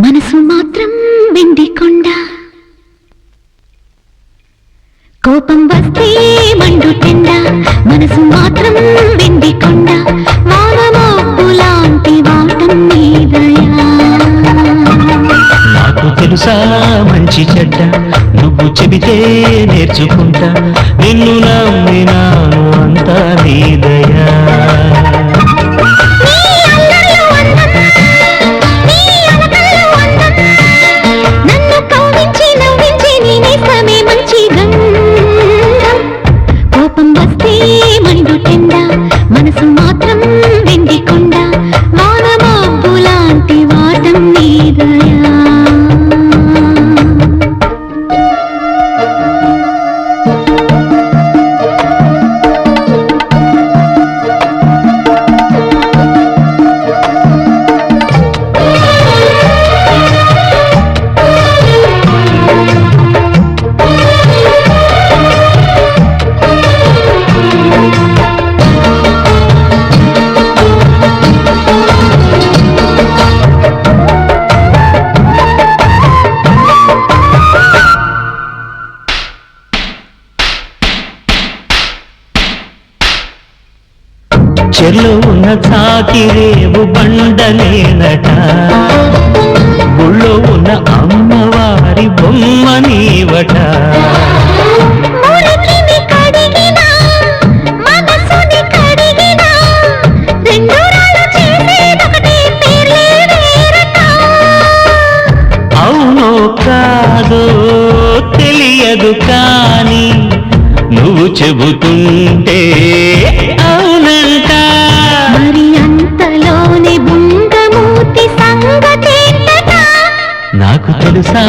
మనసు మాత్రం వెండి కొండ కోపం వస్తే మండు తిండ. మనసు మాత్రం వెండి కొండ మానమోపులాంటి వాటం మీదయా. నాకు తెలుసా మంచి చెడ్డ. నువ్వు చెబితే నేర్చుకుంటా. నిన్ను నమ్మి చెర్లో ఉన్న చాకిరేవు బండలేనట. ఊళ్ళో ఉన్న అమ్మవారి బొమ్మ నీవట. అవునో కాదో తెలియదు కాని నువ్వు చెబుతుంటే అవునంట. తెలుసా?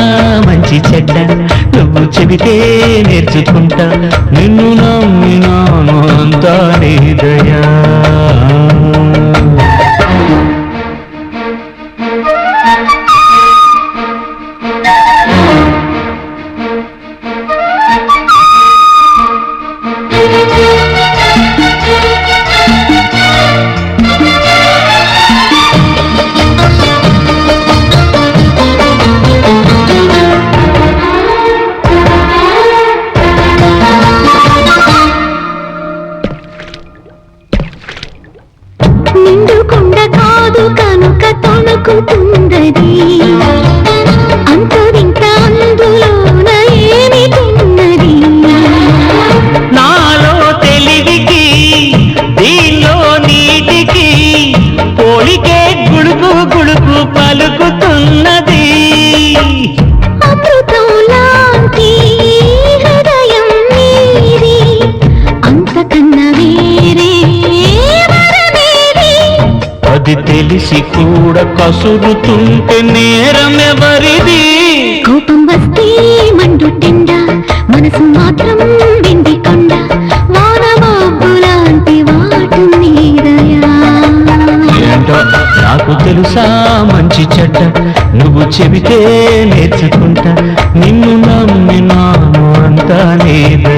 మంచి చెడ్డ. నువ్వు చెబితే నేర్చుకుంటా. నిన్ను నమ్మినాను అంతా నీ దయా. కనుక తొణుకుతుందది అది తెలిసి కూడా కసురుతుంటే నేరం ఎవరిది కోపం వస్తే మండు మనసు మాత్రం వెండి కొండ నాకు తెలుసా మంచి చెడ్డ నువ్వు చెబితే నేర్చుకుంటా నిన్ను నమ్మినాను అంతా నీదయా